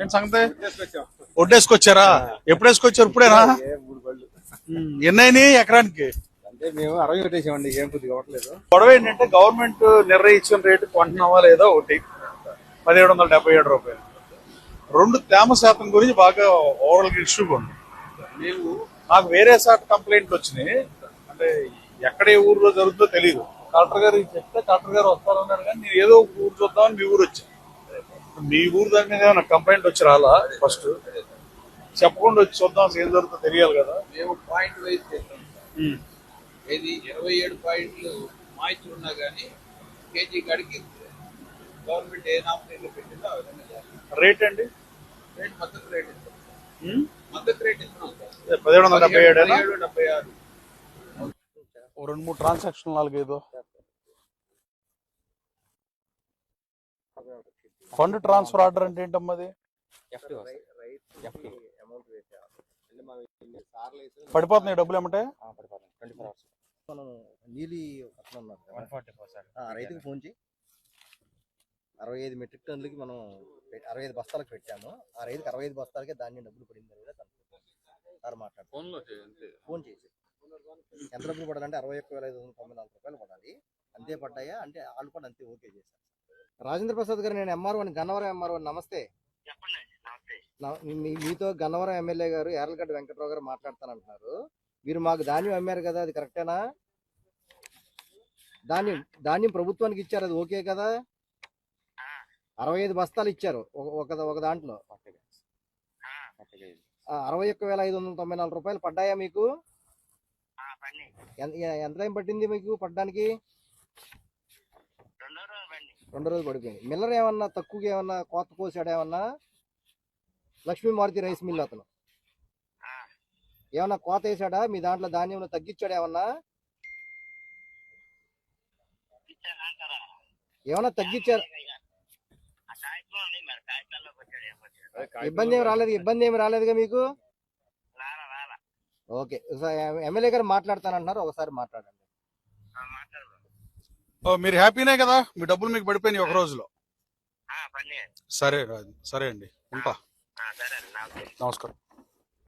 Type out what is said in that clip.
ఏం సంగతి? ఒడ్డేసుకొచ్చారా? ఎప్పుడు వేసుకొచ్చారు ఇప్పుడేనా ఉమ్, ఎన్ని అయినాయి ఎకరానికి? అంటే మేము అరవై పెట్టేసామండి ఏం కొద్దిగా అవ్వట్లేదు గొడవ ఏంటంటే గవర్నమెంట్ నిర్ణయించిన రేటు కొంటున్నావా లేదా ఒకటి? పదిహేడు వందల డెబ్బై ఏడు రూపాయలు. రెండు తేమ శాతం గురించి బాగా ఓవరాల్ ఇష్యూగా ఉంది మేము నాకు వేరే శాఖ కంప్లైంట్లు వచ్చినాయి. అంటే ఎక్కడ ఏ ఊర్లో జరుగుతుందో తెలియదు కలెక్టర్ గారు చెప్తే కలెక్టర్ గారు వస్తారన్నారు కానీ నేను ఏదో ఒక ఊరు చూద్దామని మీ ఊరు వచ్చా మీ ఊరు దాని మీద ఏమైనా కంప్లైంట్ వచ్చి రాలా? ఫస్ట్ చెప్పకుండా వచ్చి చూద్దాం అసలు ఏం జరుగుతుందో తెలియాలి కదా. మేము పాయింట్ వైజ్ చేస్తాం ఏది ఇరవై ఏడు పాయింట్లు మాయిచ్చులు ఉన్నా కానీ కేజీ కాడికి గవర్నమెంట్ ఏ నామినేట్లు పెట్టిందో ఆ విధంగా చేస్తాం. రేట్ అండి? రేట్ మద్దతు రేట్ ఇస్తాం. ఉమ్, మద్దతు రేట్ ఇస్తున్నాం సార్. పదిహేడు వందల డెబ్బై ఏడు పదిహేడు డెబ్బై ఆరు. ఓ రెండు మూడు ట్రాన్సాక్షన్ నాలుగైదు. ఫండ్ ట్రాన్స్ఫర్ ఆర్డర్ అంటే ఏంటమ్మా అది? పడిపోతున్నాయి డబ్బులు ఏమంటే? మనం నీలి రైతుకి ఫోన్ చేయి. అరవై ఐదు మెట్రిక్ టన్నులకి మనం అరవై ఐదు బస్తాలకు పెట్టాము. ఆ రైతుకి అరవై ఐదు బస్తాలకే ధాన్యం డబ్బులు పడింది లేదా సార్ మాట్లాడు. ఫోన్ చేసి ఎంత డబ్బులు పడాలంటే అరవై ఒక్క వేల ఐదు వందల తొంభై నాలుగు రూపాయలు పడాలి. అంతే పడ్డాయా? అంటే వాళ్ళు కూడా అంతే ఓకే చేశారు. రాజేంద్ర ప్రసాద్ గారు నేను ఎంఆర్ఓ గన్నవరం ఎంఆర్ఓ నమస్తే. మీతో గన్నవరం ఎమ్మెల్యే గారు యార్లగడ్డ వెంకట్రావు గారు మాట్లాడతానంటున్నారు. మీరు మాకు ధాన్యం అమ్మారు కదా అది కరెక్టేనా? ధాన్యం ధాన్యం ప్రభుత్వానికి ఇచ్చారు అది ఓకే కదా? అరవై ఐదు బస్తాలు ఇచ్చారు ఒక- ఒక దాంట్లో. అరవై ఒక్క వేల ఐదు వందల తొంభై నాలుగు రూపాయలు పడ్డాయా మీకు? ఎంత టైం పట్టింది మీకు పడ్డానికి? రెండు రోజులు పడిపోయింది. మిల్లర్ ఏమన్నా తక్కువగా ఏమన్నా కోత కోసాడు ఏమన్నా? లక్ష్మీ మారుతి రైస్ మిల్ అతను. ఏమన్నా కోత వేసాడా? మీ దాంట్లో ధాన్యం తగ్గించాడు ఏమన్నా? ఏమన్నా తగ్గించారు? ఇబ్బంది ఏమి రాలేదు ఇబ్బంది ఏమి రాలేదుగా మీకు? ఓకే. ఎమ్మెల్యే గారు మాట్లాడతానంటున్నారు. ఒకసారి మాట్లాడండి. మీరు హ్యాపీనే కదా? మీ డబ్బులు మీకు పడిపోయినాయి ఒక రోజులో. సరే సరే అండి. ఉంటా. నమస్కారం.